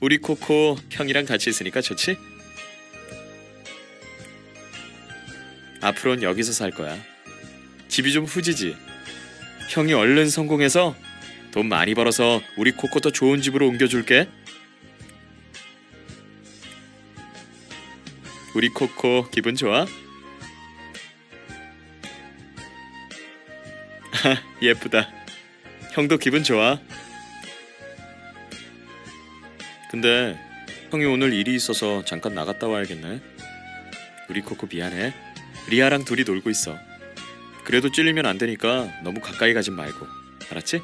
우리 코코 형이랑 같이 있으니까 좋지? 앞으로는 여기서 살 거야. 집이 좀 후지지. 형이 얼른 성공해서 돈 많이 벌어서 우리 코코 더 좋은 집으로 옮겨줄게. 우리 코코 기분 좋아? 예쁘다. 형도 기분 좋아. 근데 형이 오늘 일이 있어서 잠깐 나갔다 와야겠네. 우리 코코 미안해. 리아랑 둘이 놀고 있어. 그래도 찔리면 안 되니까 너무 가까이 가진 말고. 알았지?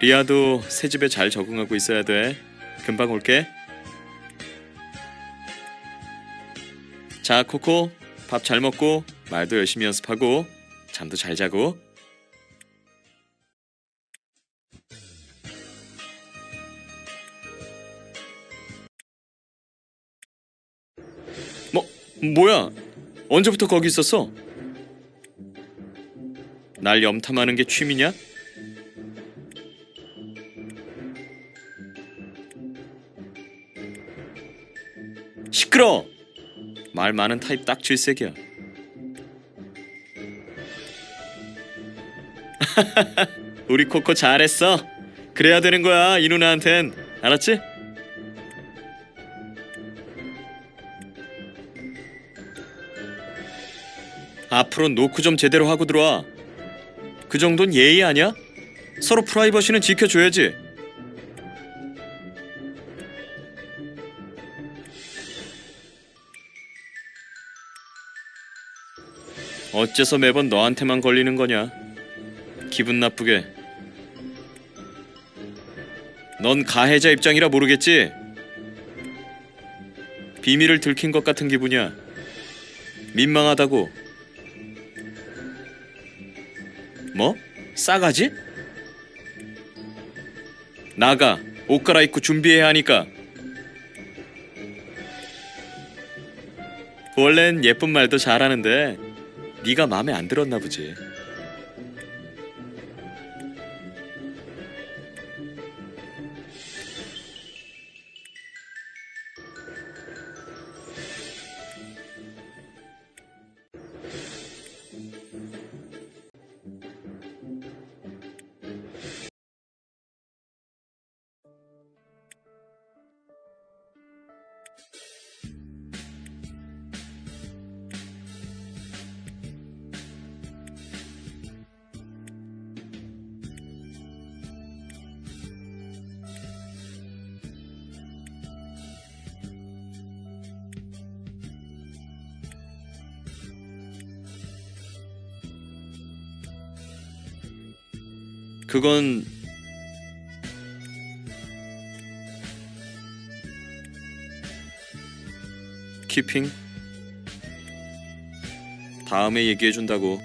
리아도 새 집에 잘 적응하고 있어야 돼. 금방 올게. 자, 코코. 밥 잘 먹고 말도 열심히 연습하고 잠도 잘 자고. 뭐 뭐야? 언제부터 거기 있었어? 날 염탐하는 게 취미냐? 시끄러. 말 많은 타입 딱 질색이야. 우리 코코 잘했어. 그래야 되는 거야 이 누나한텐 알았지? 앞으로 노크 좀 제대로 하고 들어와. 그 정도는 예의 아니야? 서로 프라이버시는 지켜줘야지. 어째서 매번 너한테만 걸리는 거냐? 기분 나쁘게. 넌 가해자 입장이라 모르겠지? 비밀을 들킨 것 같은 기분이야. 민망하다고. 뭐? 싸가지? 나가. 옷 갈아입고 준비해야 하니까. 원래는 예쁜 말도 잘하는데 네가 마음에 안 들었나 보지. 그건 키핑 다음에 얘기해 준다고